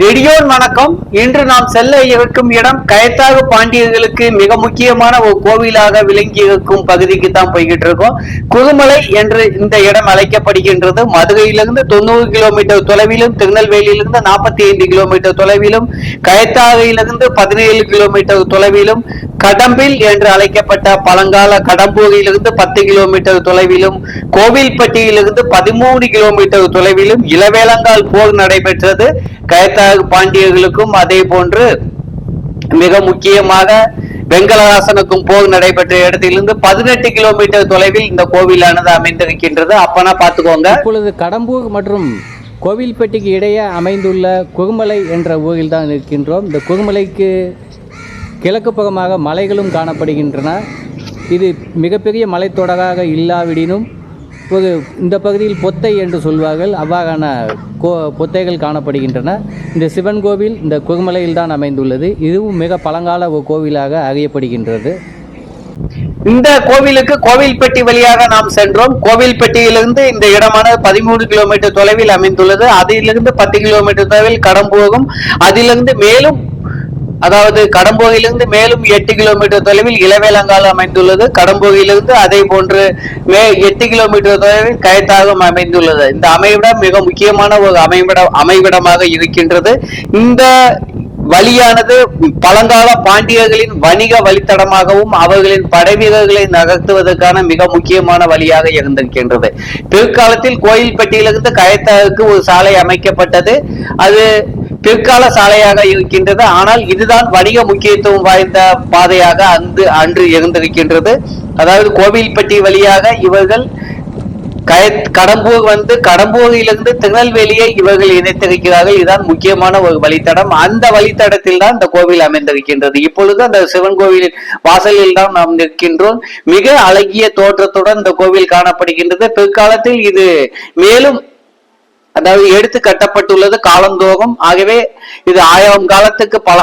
நெடியோன் வணக்கம். இன்று நாம் செல்ல இருக்கும் இடம் கயத்தாக பாண்டியர்களுக்கு மிக முக்கியமான ஒரு கோவிலாக விளங்கி இருக்கும் பகுதிக்கு தான் போய்கிட்டு இருக்கோம். குதுமலை என்று இந்த இடம் அழைக்கப்படுகின்றது. மதுரையிலிருந்து தொண்ணூறு கிலோமீட்டர் தொலைவிலும் திருநெல்வேலியிலிருந்து நாற்பத்தி ஐந்து கிலோமீட்டர் தொலைவிலும் கயத்தாகையிலிருந்து பதினேழு கிலோமீட்டர் தொலைவிலும் கடம்பில் என்று அழைக்கப்பட்ட பழங்கால கடம்பூரிலிருந்து பத்து கிலோமீட்டர் தொலைவிலும் கோவில்பட்டியிலிருந்து பதிமூணு கிலோமீட்டர் தொலைவிலும் இளவேலங்கால் போர் நடைபெற்றது. கயத்தாக பாண்டியர்களுக்கும் அதே போன்று மிக முக்கியமாக வெங்கலராசனுக்கும் போர் நடைபெற்ற இடத்திலிருந்து பதினெட்டு கிலோமீட்டர் தொலைவில் இந்த கோவிலானது அமைந்திருக்கின்றது. அப்பனா பார்த்துக்கோங்க. இப்பொழுது கடம்பூர் மற்றும் கோவில்பட்டிக்கு இடையே அமைந்துள்ள குருமலை என்ற ஊரில் தான் இருக்கின்றோம். இந்த குருமலைக்கு கிழக்கு புறமாக மலைகளும் காணப்படுகின்றன. இது மிகப்பெரிய மலைத்தொடராக இல்லாவிடினும் ஒரு இந்த பகுதியில் பொத்தை என்று சொல்வார்கள். அவ்வாறான கோ பொத்தைகள் காணப்படுகின்றன. இந்த சிவன் கோவில் இந்த குருமலையில் தான் அமைந்துள்ளது. இதுவும் மிக பழங்கால ஒரு கோவிலாக அறியப்படுகின்றது. இந்த கோவிலுக்கு கோவில்பட்டி வழியாக நாம் சென்றோம். கோவில்பட்டியிலிருந்து இந்த இடமானது பதிமூணு கிலோமீட்டர் தொலைவில் அமைந்துள்ளது. அதிலிருந்து பத்து கிலோமீட்டர் தொலைவில் கடம்போகும் அதிலிருந்து மேலும் அதாவது கடம்போகிலிருந்து மேலும் எட்டு கிலோமீட்டர் தொலைவில் இளவேலங்கால் அமைந்துள்ளது. கடம்போகிலிருந்து அதே போன்று மே எட்டு கிலோமீட்டர் தொலைவில் கயத்தாகம் அமைந்துள்ளது. இந்த அமைவிடம் மிக முக்கியமான ஒரு அமைவிடம் அமைவிடமாக இருக்கின்றது. இந்த வழியானது பழங்கால பாண்டியர்களின் வணிக வழித்தடமாகவும் அவர்களின் படைவீரர்களை நகர்த்துவதற்கான மிக முக்கியமான வழியாக இருந்திருக்கின்றது. பிற்காலத்தில் கோயில்பட்டியிலிருந்து கயத்தாவுக்கு ஒரு சாலை அமைக்கப்பட்டது. அது பிற்கால சாலையாக இருக்கின்றது. ஆனால் இதுதான் வணிக முக்கியத்துவம் வாய்ந்த பாதையாக அன்று அன்று இருந்திருக்கின்றது. அதாவது கோவில்பட்டி வழியாக இவர்கள் கய கடம்பூர் வந்து கடம்பூரிலிருந்து திருநெல்வேலியை இவர்கள் இணைத்திருக்கிறார்கள். இதுதான் முக்கியமான ஒரு வழித்தடம். அந்த வழித்தடத்தில் தான் இந்த கோவில் அமைந்திருக்கின்றது. இப்பொழுது அந்த சிவன் கோவிலின் வாசலில் தான் நாம் நிற்கின்றோம். மிக அழகிய தோற்றத்துடன் இந்த கோவில் காணப்படுகின்றது. பிற்காலத்தில் இது மேலும் அதாவது எடுத்து கட்டப்பட்டுள்ளது காலந்தோகம் ஆகவே இது ஆயிரம் காலத்துக்கு பல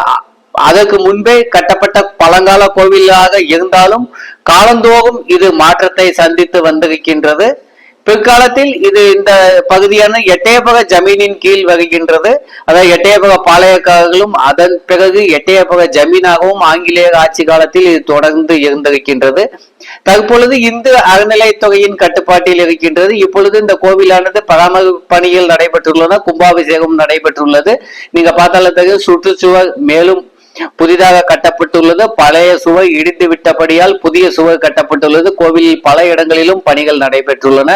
அதற்கு முன்பே கட்டப்பட்ட பழங்கால கோவிலாக இருந்தாலும் காலந்தோறும் இது மாற்றத்தை சந்தித்து வந்திருக்கின்றது. பிற்காலத்தில் இது இந்த பகுதியான எட்டயபக ஜமீனின் கீழ் வருகின்றது. அதாவது எட்டயபக பாளையக்காரர்களும் அதன் பிறகு எட்டயபக ஜமீனாகவும் ஆங்கிலேயர் ஆட்சி காலத்தில் இது தொடர்ந்து இருந்திருக்கின்றது. தற்பொழுது இந்து அறநிலைத்துறையின் கட்டுப்பாட்டில் இருக்கின்றது. இப்பொழுது இந்த கோவிலானது பராமரிப்பு பணிகள் நடைபெற்றுள்ளன கும்பாபிஷேகம் நடைபெற்றுள்ளது. நீங்க பார்த்தாலும் சுற்றுச்சுவர் மேலும் புதிதாக கட்டப்பட்டுள்ளது. பழைய சுவை இடிந்து விட்டபடியால் புதிய சுவை கட்டப்பட்டுள்ளது. கோவிலில் பல இடங்களிலும் பணிகள் நடைபெற்றுள்ளன.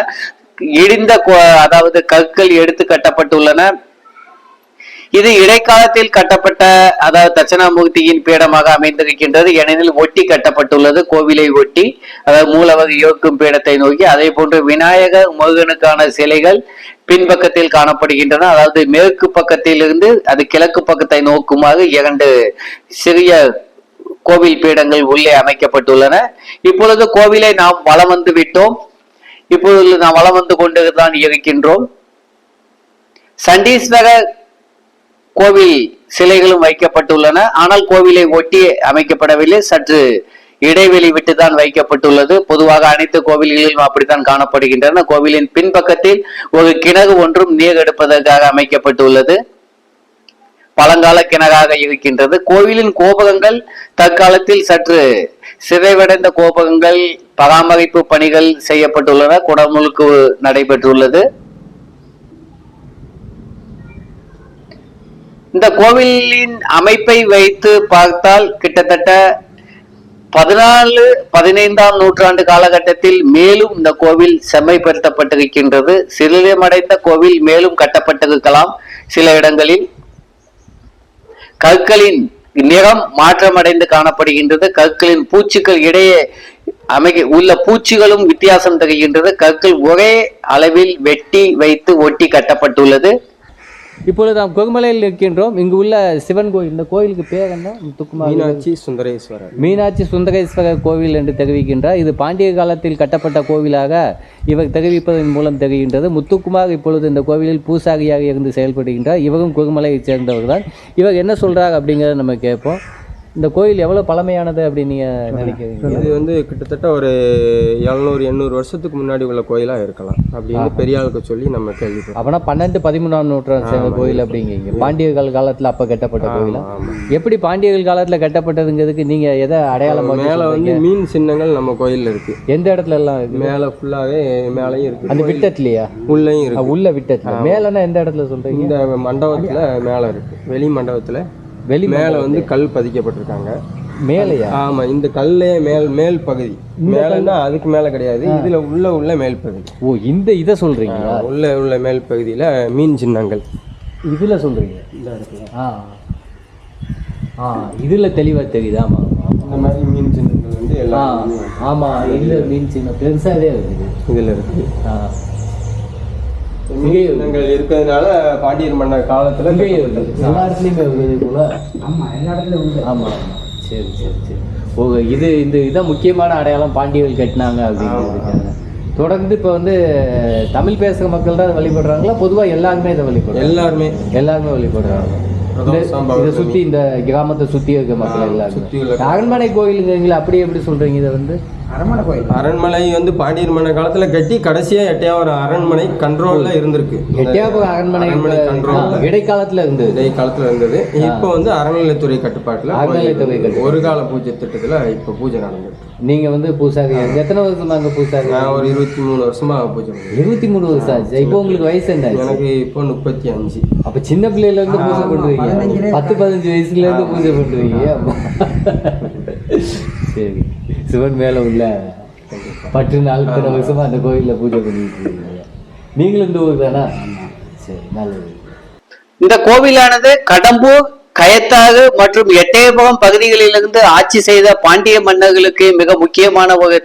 இடிந்த அதாவது கற்கள் எடுத்து கட்டப்பட்டுள்ளன. இது இடைக்காலத்தில் கட்டப்பட்ட அதாவது தட்சிணாமூர்த்தியின் பீடமாக அமைந்திருக்கின்றது. ஏனெனில் ஒட்டி கட்டப்பட்டுள்ளது. கோவிலை ஒட்டி அதாவது மூலவகை யோக்கும் பீடத்தை நோக்கி. அதே போன்று விநாயகர் முருகனுக்கான சிலைகள் பின்பக்கத்தில் காணப்படுகின்றன. அதாவது மேற்கு பக்கத்திலிருந்து அது கிழக்கு பக்கத்தை நோக்குமாறு இரண்டு சிறிய கோவில் பீடங்கள் உள்ளே அமைக்கப்பட்டுள்ளன. இப்பொழுது கோவிலை நாம் வளம் வந்து விட்டோம். இப்பொழுது நாம் வளம் வந்து கொண்டு தான் இருக்கின்றோம். சண்டீஸ்வரர் கோவில் சிலைகளும் வைக்கப்பட்டுள்ளன. ஆனால் கோவிலை ஒட்டி அமைக்கப்படவில்லை. சற்று இடைவெளி விட்டுதான் வைக்கப்பட்டுள்ளது. பொதுவாக அனைத்து கோவில்களிலும் அப்படித்தான் காணப்படுகின்றன. கோவிலின் பின்பக்கத்தில் ஒரு கிணறு ஒன்றும் நீர் எடுப்பதற்காக அமைக்கப்பட்டுள்ளது. பழங்கால கிணறாக இருக்கின்றது. கோவிலின் கோபகங்கள் தற்காலத்தில் சற்று சிதைவடைந்த கோபகங்கள் பராமரிப்பு பணிகள் செய்யப்பட்டுள்ளன. குடமுழுக்கு நடைபெற்றுள்ளது. இந்த கோவிலின் அமைப்பை வைத்து பார்த்தால் கிட்டத்தட்ட பதினாலு பதினைந்தாம் நூற்றாண்டு காலகட்டத்தில் மேலும் இந்த கோவில் செம்மைப்படுத்தப்பட்டிருக்கின்றது. சிறிலமடைந்த கோவில் மேலும் கட்டப்பட்டிருக்கலாம் சில இடங்களில். கற்களின் நிறம் மாற்றமடைந்து காணப்படுகின்றது. கற்களின் பூச்சிகள் இடையே அமைக்க உள்ள பூச்சிகளும் வித்தியாசம் தருகின்றது. கற்கள் ஒரே அளவில் வெட்டி வைத்து ஒட்டி கட்டப்பட்டுள்ளது. இப்பொழுது நாம் குருமலையில் இருக்கின்றோம் இங்கு உள்ள சிவன் கோயில் இந்த கோயிலுக்கு பேர் என்ன? முத்துக்குமார் மீனாட்சி சுந்தரேஸ்வரர். மீனாட்சி சுந்தரேஸ்வரர் கோவில் என்று தெரிவிக்கின்றார். இது பாண்டிய காலத்தில் கட்டப்பட்ட கோவிலாக இவர் தெரிவிப்பதன் மூலம் தெரிகின்றது. முத்துக்குமார் இப்பொழுது இந்த கோவிலில் பூசாரியாக இருந்து செயல்படுகின்றார். இவரும் குருமலையைச் சேர்ந்தவர் தான் இவர் என்ன சொல்றார் அப்படிங்கிறத நம்ம கேட்போம். இந்த கோயில் எவ்வளோ பழமையானது அப்படின்னு நீங்கள் நினைக்கிறீங்க? இது வந்து கிட்டத்தட்ட ஒரு எழுநூறு எண்ணூறு வருஷத்துக்கு முன்னாடி உள்ள கோயிலாக இருக்கலாம். அப்படின்னு பெரிய ஆளுக்கு சொல்லி நம்ம கேள்விப்பட்டோம். அப்போனா பன்னெண்டு பதிமூணாம் நூற்றாண்டு சேர்ந்த கோயில் அப்படிங்கிறீங்க. பாண்டியர்கள் காலத்தில் அப்போ கட்டப்பட்ட கோயிலா. எப்படி பாண்டியர்கள் காலத்தில் கட்டப்பட்டதுங்கிறதுக்கு நீங்கள் எதை அடையாளம் மேலே வந்து மீன் சின்னங்கள் நம்ம கோயிலில் இருக்கு. எந்த இடத்துல எல்லாம் இருக்குது? மேலே ஃபுல்லாகவே மேலேயும் இருக்கு அந்த விட்டத்துலையா? உள்ளேயும் இருக்கு. உள்ள விட்டத்துல. மேலன்னா எந்த இடத்துல சொல்றீங்க? இந்த மண்டபத்தில் மேலே இருக்கு. வெளி மண்டபத்தில் வெளி மேலே வந்து கல் பதிக்கப்பட்டிருக்காங்க. மேலையா? ஆமா இந்த கல்லே மேல் மேல் பகுதி. மேலன்னா அதுக்கு மேலே கிடையாது. இதுல உள்ள உள்ள மேல் பகுதி. ஓ இந்த இதை சொல்றீங்களா உள்ள உள்ள மேல் பகுதியில மீன் சின்னங்கள். இதுல சொல்றீங்க? ஆ. ஆ இதுல தெளிவா தெரியுது ஆமா இந்த மாதிரி மீன் சின்னங்கள் வந்து எல்லாம் ஆமா இதுல மீன் சின்ன பெருசாவே இருக்குது. இதுல இருக்கு ஆ. சின்னங்கள் இருக்கிறதுனால பாண்டியர் மன்னர் காலத்துல இங்கேயே இருக்குது எல்லா இடத்துலையுமே இருக்குது போல. ஆமா எல்லா இடத்துலையும் உண்டு ஆமா. ஆமா சரி சரி சரி. ஓ இது இந்த இதான் முக்கியமான அடையாளம் பாண்டியர்கள் கட்டினாங்க அப்படிங்கிறதுக்காக தொடர்ந்து இப்போ வந்து தமிழ் பேசுகிற மக்கள் தான் வழிபடுறாங்களா? பொதுவாக எல்லாருமே இதை வழிபடுறாங்க. எல்லாருமே. எல்லாருமே வழிபடுறாங்க. இதை சுற்றி இந்த கிராமத்தை சுற்றி இருக்க மக்கள் எல்லாருமே. அரண்மனை கோயிலுங்கிறீங்களா அப்படி எப்படி சொல்கிறீங்க இதை வந்து? அரண்மனை கோயில். அரண்மனை வந்து பாண்டியர் மன்னர் காலத்துல கட்டி கடைசியா எட்டையாவரம் அரண்மனை கண்ட்ரோல்ல இருந்திருக்கு. எட்டியாபுரம் அரண்மனை அரண்மனை control. ஆ, இடைக்காலத்தில் இருந்தது. இடைக்காலத்துல காலத்துல இருந்தது இப்போ வந்து அறநிலையத்துறை கட்டுப்பாட்டுல அறநிலையத்துறை கட்டுப்பாடு. ஒரு கால பூஜை திட்டத்துல இப்போ பூஜை நடந்துட்டு. நீங்கள் வந்து பூசாரி எத்தனை வருஷமா அங்கே பூசாரி? நான் ஒரு இருபத்தி மூணு வருஷமா பூஜை இருபத்தி மூணு வருஷம் ஆச்சு. இப்போ உங்களுக்கு வயசு என்ன? எனக்கு இப்போ முப்பத்தி அஞ்சு. அப்ப சின்ன பிள்ளையில இருந்து பூஜை பண்ணுவீங்க. பத்து பதினஞ்சு வயசுல இருந்து பூஜை பண்ணுவீங்க. அப்ப. சரி. சிவன் மேலே உள்ள பத்து நாள் வருஷமா அந்த கோயிலில் பூஜை பண்ணிட்டு இருக்கீங்க நீங்களும் இந்த ஊர் தானா? சரி நல்லது. இந்த கோவிலானது கடம்பூர் கயத்தாறு மற்றும் எட்டயபுரம் பகுதிகளிலிருந்து ஆட்சி செய்த பாண்டிய மன்னர்களுக்கு மிக முக்கியமான ஒரு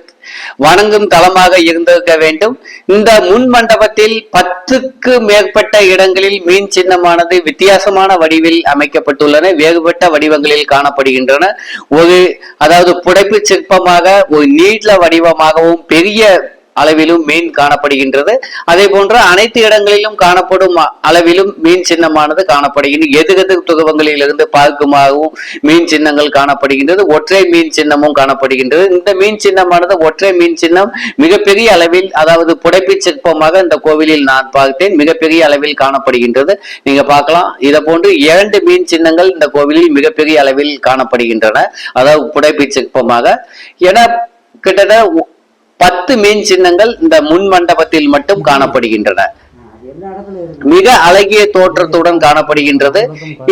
வணங்கும் தலமாக இருந்திருக்க வேண்டும். இந்த முன் மண்டபத்தில் பத்துக்கு மேற்பட்ட இடங்களில் மீன் சின்னமானது வித்தியாசமான வடிவில் அமைக்கப்பட்டுள்ளன. வேறுபட்ட வடிவங்களில் காணப்படுகின்றன. ஒரு அதாவது புடைப்பு சிற்பமாக ஒரு நீட்ல வடிவமாகவும் பெரிய அளவிலும் மீன் காணப்படுகின்றது. அதே போன்ற அனைத்து இடங்களிலும் காணப்படும் அளவிலும் மீன் சின்னமானது காணப்படுகின்றது எதுகது துகவங்களில் இருந்து பார்க்குமாகவும் மீன் சின்னங்கள் காணப்படுகின்றது. ஒற்றை மீன் சின்னமும் காணப்படுகின்றது. இந்த மீன் சின்னமானது ஒற்றை மீன் சின்னம் மிகப்பெரிய அளவில் அதாவது புடைப்பு சிற்பமாக இந்த கோவிலில் நான் பார்த்தேன். மிகப்பெரிய அளவில் காணப்படுகின்றது. நீங்க பார்க்கலாம். இதை போன்று இரண்டு மீன் சின்னங்கள் இந்த கோவிலில் மிகப்பெரிய அளவில் காணப்படுகின்றன. அதாவது புடைப்பு சிற்பமாக. என கிட்டத்தட்ட பத்து மீன் சின்னங்கள் இந்த முன் மண்டபத்தில் மட்டும் காணப்படுகின்றன. மிக அழகிய தோற்றத்துடன் காணப்படுகின்றது.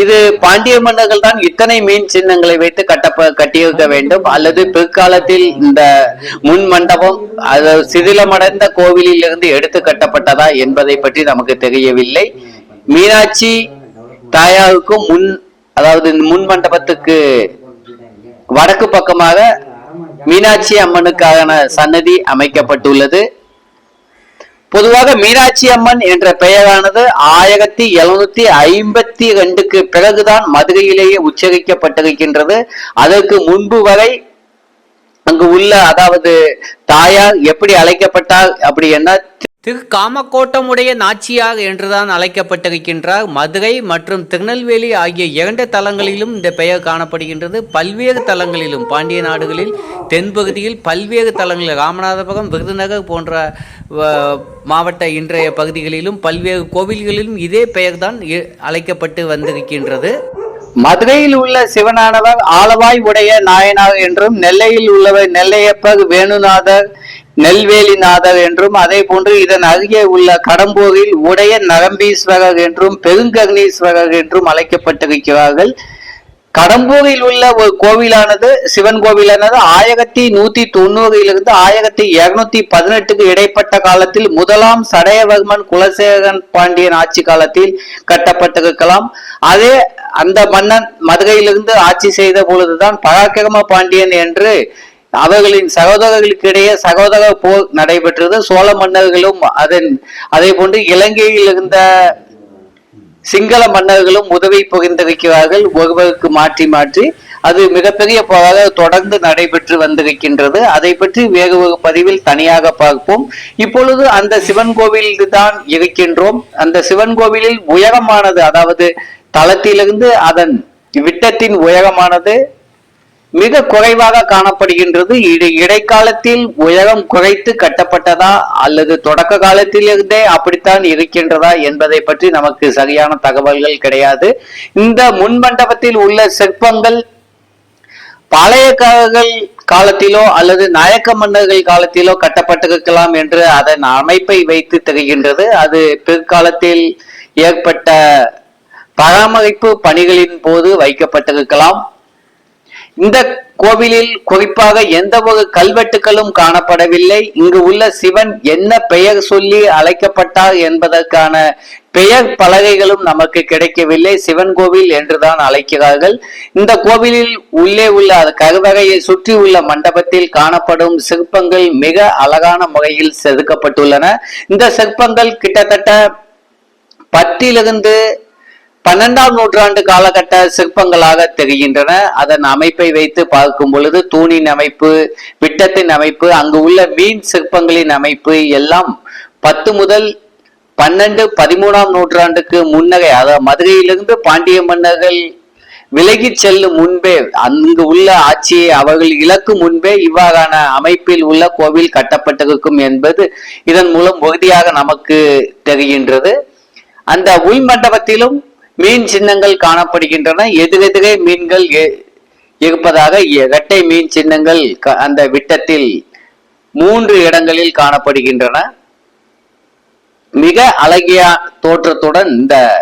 இது பாண்டிய மன்னர்கள் தான் இத்தனை மீன் சின்னங்களை வைத்து கட்டப்ப கட்டியிருக்க வேண்டும். அல்லது பிற்காலத்தில் இந்த முன் மண்டபம் அது சிதிலமடைந்த கோவிலில் இருந்து எடுத்து கட்டப்பட்டதா என்பதை பற்றி நமக்கு தெரியவில்லை. மீனாட்சி தாயாவுக்கும் முன் அதாவது இந்த முன் மண்டபத்துக்கு வடக்கு பக்கமாக மீனாட்சி அம்மனுக்கான சன்னதி அமைக்கப்பட்டுள்ளது. பொதுவாக மீனாட்சி அம்மன் என்ற பெயரானது ஆயிரத்தி எழுநூத்தி ஐம்பத்தி ரெண்டுக்கு பிறகுதான் மதுரையிலேயே உச்சரிக்கப்பட்டிருக்கின்றது. அதற்கு முன்பு வரை அங்கு உள்ள அதாவது தாயார் எப்படி அழைக்கப்பட்டார் அப்படி என்ன திரு காமக்கோட்டமுடைய நாச்சியார் என்றுதான் அழைக்கப்பட்டிருக்கின்றார். மதுரை மற்றும் திருநெல்வேலி ஆகிய இரண்டு தலங்களிலும் இந்த பெயர் காணப்படுகின்றது. பல்வேறு தலங்களிலும் பாண்டிய நாடுகளில் தென்பகுதியில் பல்வேறு தலங்களில் ராமநாதபுரம் விருதுநகர் போன்ற வ- மாவட்ட இன்றைய பகுதிகளிலும் பல்வேறு கோவில்களிலும் இதே பெயர்தான் இ- அழைக்கப்பட்டு வந்திருக்கின்றது. மதுரையில் உள்ள சிவனானவர் ஆளவாய் உடைய நாயனார் என்றும் நெல்லையில் உள்ளவர் நெல்லையப்பர் வேணுநாதர் நெல்வேலிநாதர் என்றும் அதே போன்று இதன் அருகே உள்ள கடம்பூரில் உடைய நரம்பீஸ்வரர் என்றும் பெருங்கர்ணீஸ்வரர் என்றும் அழைக்கப்பட்டிருக்கிறார்கள். கடம்பூரில் உள்ள ஒரு கோவிலானது சிவன் கோவிலானது ஆயிரத்தி நூத்தி தொண்ணூறிலிருந்து ஆயிரத்தி இருநூத்தி பதினெட்டுக்கு இடைப்பட்ட காலத்தில் முதலாம் சடையவர்மன் குலசேகரன் பாண்டியன் ஆட்சி காலத்தில் கட்டப்பட்டிருக்கலாம். அதே அந்த மன்னன் மதுரையிலிருந்து ஆட்சி செய்த பொழுதுதான் பராக்கிரம பாண்டியன் என்று அவர்களின் சகோதரர்களுக்கிடையே சகோதர போர் நடைபெற்றது. சோழ மன்னர்களும் அதன் அதே போன்று இலங்கையில் இருந்த சிங்கள மன்னர்களும் உதவி புரிந்திருக்கிறார்கள். ஒருவருக்கு மாற்றி மாற்றி அது மிகப்பெரிய போராக தொடர்ந்து நடைபெற்று வந்திருக்கின்றது. அதை பற்றி வேறு ஒரு பதிவில் தனியாக பார்ப்போம். இப்பொழுது அந்த சிவன் கோவிலில் தான் இருக்கின்றோம். அந்த சிவன் கோவிலில் உயரமானது அதாவது தளத்திலிருந்து அதன் விட்டத்தின் உயரமானது மிக குறைவாக காணப்படுகின்றது. இடை இடைக்காலத்தில் உயரம் குறைத்து கட்டப்பட்டதா அல்லது தொடக்க காலத்திலிருந்தே அப்படித்தான் இருக்கின்றதா என்பதை பற்றி நமக்கு சரியான தகவல்கள் கிடையாது. இந்த முன்மண்டபத்தில் உள்ள சிற்பங்கள் பாளையக்காரர்கள் காலத்திலோ அல்லது நாயக்க மன்னர்கள் காலத்திலோ கட்டப்பட்டிருக்கலாம் என்று அதன் அமைப்பை வைத்து தெரிகின்றது. அது பிற்காலத்தில் ஏற்பட்ட பராமரிப்பு பணிகளின் போது வைக்கப்பட்டிருக்கலாம். இந்த கோவிலில் குறிப்பாக எந்த ஒரு கல்வெட்டுகளும் காணப்படவில்லை. இங்கு உள்ள சிவன் என்ன பெயர் சொல்லி அழைக்கப்பட்டார் என்பதற்கான பெயர் பலகைகளும் நமக்கு கிடைக்கவில்லை. சிவன் கோவில் என்றுதான் அழைக்கிறார்கள். இந்த கோவிலில் உள்ளே உள்ள கருவறையை சுற்றி உள்ள மண்டபத்தில் காணப்படும் சிற்பங்கள் மிக அழகான முறையில் செதுக்கப்பட்டுள்ளன. இந்த சிற்பங்கள் கிட்டத்தட்ட பத்திலிருந்து பன்னெண்டாம் நூற்றாண்டு காலகட்ட சிற்பங்களாக தெரிகின்றன அதன் அமைப்பை வைத்து பார்க்கும் பொழுது தூணின் அமைப்பு விட்டத்தின் அமைப்பு அங்கு உள்ள மீன் சிற்பங்களின் அமைப்பு எல்லாம் பத்து முதல் பன்னெண்டு பதிமூணாம் நூற்றாண்டுக்கு முன்னரே அதாவது மதுரையிலிருந்து பாண்டிய மன்னர்கள் விலகி செல்லும் முன்பே அங்கு உள்ள ஆட்சியை அவர்கள் இழக்கும் முன்பே இவ்வாறான அமைப்பில் உள்ள கோவில் கட்டப்பட்டிருக்கும் என்பது இதன் மூலம் உறுதியாக நமக்கு தெரிகின்றது. அந்த உள் மண்டபத்திலும் மீன் சின்னங்கள் காணப்படுகின்றன. எதிரெதிரே மீன்கள் எ- இருப்பதாக இரட்டை மீன் சின்னங்கள் க- அந்த விட்டத்தில் மூன்று இடங்களில் காணப்படுகின்றன. மிக அழகிய தோற்றத்துடன் இந்த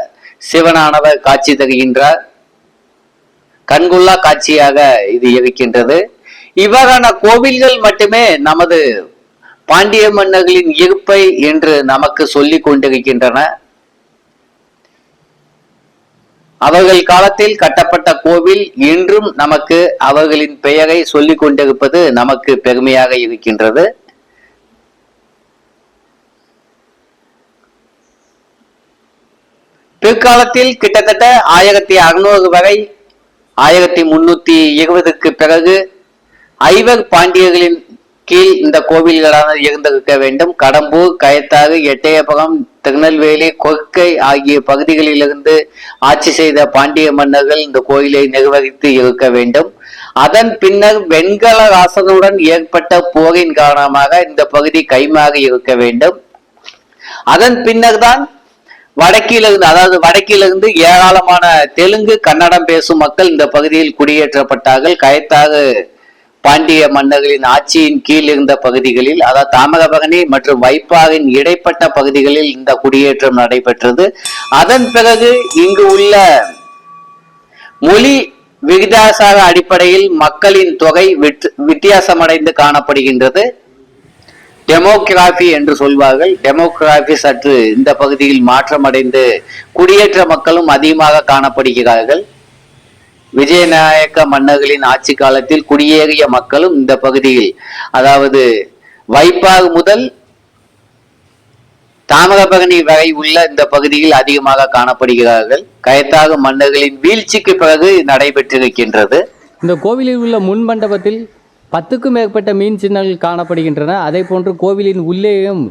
சிவனானவர் காட்சி தருகின்றார். கண்கொள்ளா காட்சியாக இது இருக்கின்றது. இவ்வாறான கோவில்கள் மட்டுமே நமது பாண்டிய மன்னர்களின் இருப்பை என்று நமக்கு சொல்லிக் கொண்டிருக்கின்றன. அவர்கள் காலத்தில் கட்டப்பட்ட கோவில் இன்றும் நமக்கு அவர்களின் பெயரை சொல்லிக் கொண்டிருப்பது நமக்கு பெருமையாக இருக்கின்றது. பிற்காலத்தில் கிட்டத்தட்ட ஆயிரத்தி அறுநூறு வரை ஆயிரத்தி முன்னூத்தி இருபதுக்கு பிறகு ஐவர் பாண்டியர்களின் கீழ் இந்த கோவில்களான இருந்திருக்க வேண்டும். கடம்பூர் கயத்தாறு எட்டயபுரம் திருநெல்வேலி கொற்கை ஆகிய பகுதிகளிலிருந்து ஆட்சி செய்த பாண்டிய மன்னர்கள் இந்த கோயிலை நிர்வகித்து இருக்க வேண்டும். அதன் பின்னர் வெண்கல ராசனுடன் ஏற்பட்ட போரின் காரணமாக இந்த பகுதி கைமாறி இருக்க வேண்டும். அதன் பின்னர் தான் வடக்கிலிருந்து அதாவது வடக்கிலிருந்து ஏராளமான தெலுங்கு கன்னடம் பேசும் மக்கள் இந்த பகுதியில் குடியேற்றப்பட்டார்கள். கயத்தாறு பாண்டிய மன்னர்களின் ஆட்சியின் கீழ் இருந்த பகுதிகளில் அதாவது தாமகபகனி மற்றும் வைப்பாவின் இடைப்பட்ட பகுதிகளில் இந்த குடியேற்றம் நடைபெற்றது. அதன் பிறகு இங்கு உள்ள மொழி விகிதாசார அடிப்படையில் மக்களின் தொகை வித்- வித்தியாசமடைந்து காணப்படுகின்றது. டெமோகிராபி என்று சொல்வார்கள். டெமோகிராபி சற்று இந்த பகுதியில் மாற்றமடைந்து குடியேற்ற மக்களும் அதிகமாக காணப்படுகிறார்கள். விஜயநாயக்க மன்னர்களின் ஆட்சி காலத்தில் குடியேறிய மக்களும் இந்த பகுதியில். அதாவது வைப்பாகு முதல் தாமிரபரணி வரை உள்ள இந்த பகுதியில் அதிகமாக காணப்படுகிறார்கள். கயத்தாக மன்னர்களின் வீழ்ச்சிக்கு பிறகு நடைபெற்றிருக்கின்றது. இந்த கோவிலில் உள்ள முன் மண்டபத்தில் பத்துக்கும் மேற்பட்ட மீன் சின்னங்கள் காணப்படுகின்றன. அதே போன்று கோவிலின் உள்ளேயும்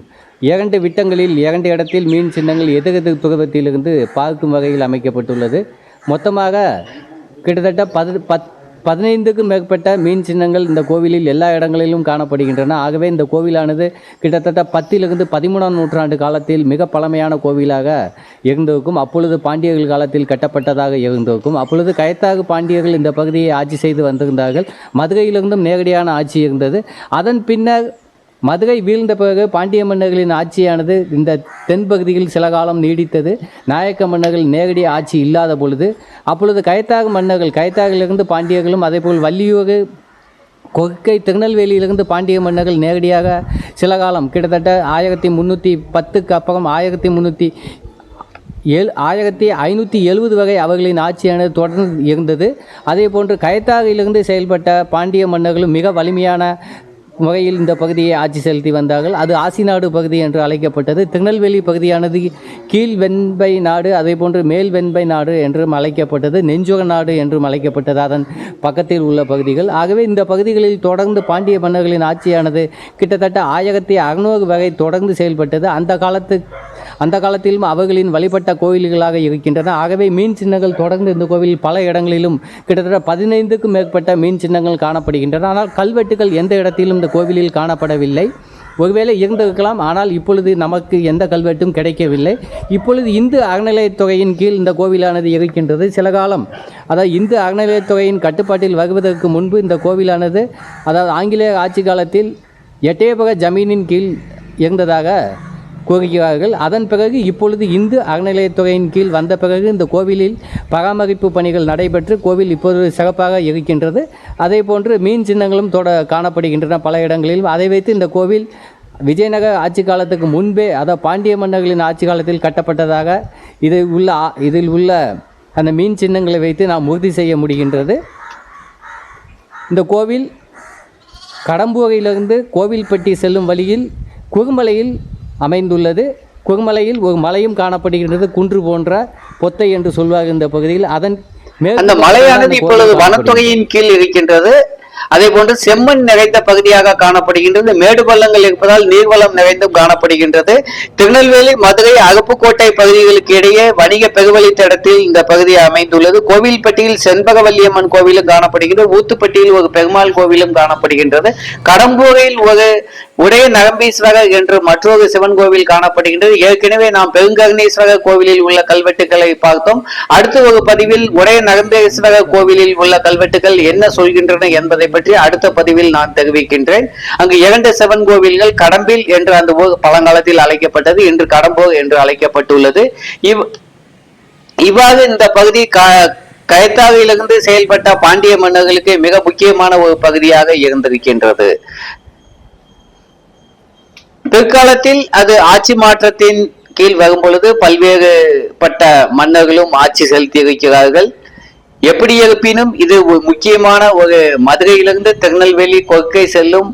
இரண்டு விட்டங்களில் இரண்டு இடத்தில் மீன் சின்னங்கள் எதிரெதிர் துருவத்திலிருந்து பார்க்கும் வகையில் அமைக்கப்பட்டுள்ளது. மொத்தமாக கிட்டத்தட்ட பது பத் பதினைந்துக்கும் மேற்பட்ட மீன் சின்னங்கள் இந்த கோவிலில் எல்லா இடங்களிலும் காணப்படுகின்றன. ஆகவே இந்த கோவிலானது கிட்டத்தட்ட பத்திலிருந்து பதிமூணாம் நூற்றாண்டு காலத்தில் மிக பழமையான கோவிலாக இருந்திருக்கும். அப்பொழுது பாண்டியர்கள் காலத்தில் கட்டப்பட்டதாக இருந்திருக்கும். அப்பொழுது கயத்தாக பாண்டியர்கள் இந்த பகுதியை ஆட்சி செய்து வந்திருந்தார்கள். மதுரையிலிருந்தும் நேரடியான ஆட்சி இருந்தது. அதன் பின்னர் மதுரை வீழ்ந்த பிறகு பாண்டிய மன்னர்களின் ஆட்சியானது இந்த தென்பகுதியில் சில காலம் நீடித்தது. நாயக்க மன்னர்கள் நேரடி ஆட்சி இல்லாத பொழுது அப்பொழுது கைத்தாக மன்னர்கள் கைத்தாகிலிருந்து பாண்டியர்களும் அதேபோல் வள்ளியூர் கொக்கை திருநெல்வேலியிலிருந்து பாண்டிய மன்னர்கள் நேரடியாக சில காலம் கிட்டத்தட்ட ஆயிரத்தி முந்நூற்றி பத்துக்கு அப்புறம் ஆயிரத்தி முந்நூற்றி ஏழு ஆயிரத்தி ஐநூற்றி எழுபது வகை அவர்களின் ஆட்சியானது தொடர்ந்து இருந்தது. அதே போன்று கைத்தாகையிலிருந்து செயல்பட்ட பாண்டிய மன்னர்களும் மிக வலிமையான முறையில் இந்த பகுதியை ஆட்சி செலுத்தி வந்தார்கள். அது ஆசிநாடு பகுதி என்று அழைக்கப்பட்டது. திருநெல்வேலி பகுதியானது கீழ் வெண்பை நாடு அதே போன்று மேல் வெண்பை நாடு என்றும் அழைக்கப்பட்டது. நெஞ்சுக நாடு என்றும் அழைக்கப்பட்டது. அதன் பக்கத்தில் உள்ள பகுதிகள். ஆகவே இந்த பகுதிகளில் தொடர்ந்து பாண்டிய மன்னர்களின் ஆட்சியானது கிட்டத்தட்ட ஆயிரத்தி அறுநூறு வகை தொடர்ந்து செயல்பட்டது. அந்த காலத்து அந்த காலத்திலும் அவர்களின் வழிபட்ட கோயில்களாக இருக்கின்றன. ஆகவே மீன் சின்னங்கள் தொடர்ந்து இந்த கோவிலில் பல இடங்களிலும் கிட்டத்தட்ட பதினைந்துக்கும் மேற்பட்ட மீன் சின்னங்கள் காணப்படுகின்றன. ஆனால் கல்வெட்டுகள் எந்த இடத்திலும் இந்த கோவிலில் காணப்படவில்லை. ஒருவேளை இருந்திருக்கலாம் ஆனால் இப்பொழுது நமக்கு எந்த கல்வெட்டும் கிடைக்கவில்லை. இப்பொழுது இந்து அகநிலையத்தொகையின் கீழ் இந்த கோவிலானது இருக்கின்றது. சில காலம் அதாவது இந்து அகநிலையத்தொகையின் கட்டுப்பாட்டில் வருவதற்கு முன்பு இந்த கோவிலானது அதாவது ஆங்கிலேய ஆட்சி காலத்தில் எட்டயபக ஜமீனின் கீழ் இருந்ததாக கூறுகிறார்கள். அதன் பிறகு இப்பொழுது இந்து அறநிலையத்துறையின் கீழ் வந்த பிறகு இந்த கோவிலில் பராமரிப்பு பணிகள் நடைபெற்று கோவில் இப்போது சிறப்பாக இருக்கின்றது. அதே போன்று மீன் சின்னங்களும் தொட காணப்படுகின்றன பல இடங்களிலும் அதை வைத்து இந்த கோவில் விஜயநகர ஆட்சி காலத்துக்கு முன்பே அதாவது பாண்டிய மன்னர்களின் ஆட்சி காலத்தில் கட்டப்பட்டதாக இதில் உள்ள ஆ- இதில் உள்ள அந்த மீன் சின்னங்களை வைத்து நாம் உறுதி செய்ய முடிகின்றது. இந்த கோவில் கடம்பூரிலிருந்து கோவில்பட்டி செல்லும் வழியில் குறுமலையில் அமைந்துள்ளது. குறுமலையில் ஒரு மலையும் காணப்படுகின்றது. குன்று போன்ற பொத்தை என்று சொல்வார்கள் இந்த பகுதியில். அதன் மேற்கு அந்த மலையானது இப்பொழுது. வனத்தொகையின் கீழ் இருக்கின்றது. அதே போன்று செம்மண் நிறைந்த பகுதியாக காணப்படுகின்றது மேடு பள்ளங்கள் இருப்பதால் நீர்வளம் நிறைந்தும் காணப்படுகின்றது. திருநெல்வேலி மதுரை அகப்புக்கோட்டை பகுதிகளுக்கு இடையே வணிக பெருவழித்தடத்தில் இந்த பகுதி அமைந்துள்ளது. கோவில்பட்டியில் செண்பகவல்லியம்மன் கோவிலும் காணப்படுகின்றது ஊத்துப்பட்டியில் ஒரு பெருமாள் கோவிலும் காணப்படுகின்றது. கடம்பூரில் ஒரு உடைய நரம்பீஸ்வரர் என்று மற்றொரு சிவன் கோவில் காணப்படுகின்றது. ஏற்கனவே நாம் பெருங்கருணீஸ்வரர் கோவிலில் உள்ள கல்வெட்டுகளை பார்த்தோம். அடுத்த ஒரு பதிவில் உடைய நகம்பீஸ்வரர் கோவிலில் உள்ள கல்வெட்டுகள் என்ன சொல்கின்றன என்பதை பற்றி அடுத்த பதிவில் நான் தெரிவிக்கின்றேன். அங்கு இரண்டு சிவன் கோவில்கள் கடம்பில் என்று அந்த ஊர் பழங்காலத்தில் அழைக்கப்பட்டது இன்று கடம்பூர் என்று அழைக்கப்பட்டுள்ளது. இவ் இவ்வாறு இந்த பகுதி க- கயத்தாவிலிருந்து செயல்பட்ட பாண்டிய மன்னர்களுக்கு மிக முக்கியமான ஒரு பகுதியாக இருந்திருக்கின்றது. பிற்காலத்தில் அது ஆட்சி மாற்றத்தின் கீழ் வரும் பொழுது பல்வேறு பட்ட மன்னர்களும் ஆட்சி செலுத்தி இருக்கிறார்கள் எப்படி இருப்பினும் இது ஒரு முக்கியமான ஒரு மதுரையிலிருந்து திருநெல்வேலி கொற்கை செல்லும்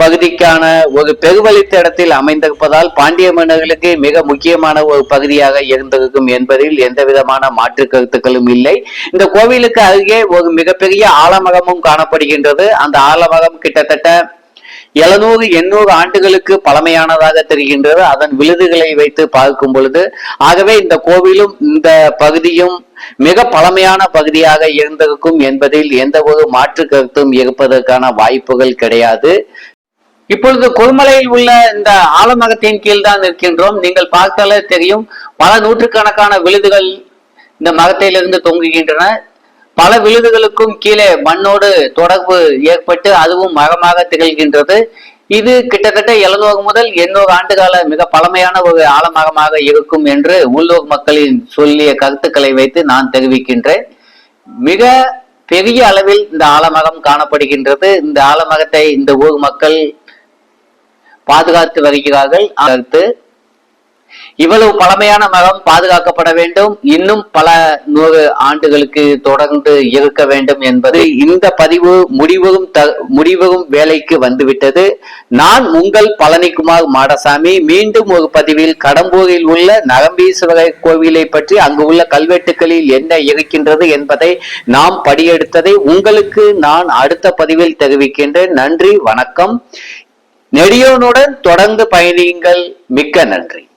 பகுதிக்கான ஒரு பெருவழித்தடத்தில் அமைந்திருப்பதால் பாண்டிய மன்னர்களுக்கு மிக முக்கியமான ஒரு பகுதியாக இருந்திருக்கும் என்பதில் எந்த விதமான மாற்று கருத்துக்களும் இல்லை. இந்த கோவிலுக்கு அருகே ஒரு மிகப்பெரிய ஆலமரமும் காணப்படுகின்றது. அந்த ஆலமரம் கிட்டத்தட்ட எழுநூறு எண்ணூறு ஆண்டுகளுக்கு பழமையானதாக தெரிகின்றது. அதன் விழுதுகளை வைத்து பார்க்கும் பொழுது ஆகவே இந்த கோவிலும் இந்த பகுதியும் மிக பழமையான பகுதியாக இருந்திருக்கும் என்பதில் எந்த ஒரு மாற்று கருத்தும் இருப்பதற்கான வாய்ப்புகள் கிடையாது. இப்பொழுது கொல்மலையில் உள்ள இந்த ஆலமரத்தின் கீழ் தான் இருக்கின்றோம் நீங்கள் பார்த்தாலே தெரியும் பல நூற்றுக்கணக்கான விழுதுகள் இந்த மரத்திலிருந்து தொங்குகின்றன. பல விழுதுகளுக்கும் கீழே மண்ணோடு தொடர்பு ஏற்பட்டு அதுவும் மரமாக திகழ்கின்றது. இது கிட்டத்தட்ட எழுநூறு முதல் எண்ணூறு ஆண்டுகால மிக பழமையான ஒரு ஆலமரமாக இருக்கும் என்று உள்ளூர் மக்களின் சொல்லிய கருத்துக்களை வைத்து நான் தெரிவிக்கின்றேன். மிக பெரிய அளவில் இந்த ஆலமரம் காணப்படுகின்றது. இந்த ஆலமரத்தை இந்த ஊர் மக்கள் பாதுகாத்து வருகிறார்கள். அடுத்து இவ்வளவு பழமையான மரம் பாதுகாக்கப்பட வேண்டும். இன்னும் பல நூறு ஆண்டுகளுக்கு தொடர்ந்து இருக்க வேண்டும் என்பது இந்த பதிவு முடிவும் த- முடிவும் வேலைக்கு வந்துவிட்டது. நான் உங்கள் பழனிக்குமார் மாடசாமி. மீண்டும் ஒரு பதிவில் கடம்பூரில் உள்ள நரம்பீஸ்வரர் கோவிலை பற்றி அங்கு உள்ள கல்வெட்டுகளில் என்ன இருக்கின்றது என்பதை நாம் படியெடுத்ததை உங்களுக்கு நான் அடுத்த பதிவில் தெரிவிக்கின்றேன். நன்றி வணக்கம். நெடியோனுடன் தொடர்ந்து பயணியுங்கள். மிக்க நன்றி.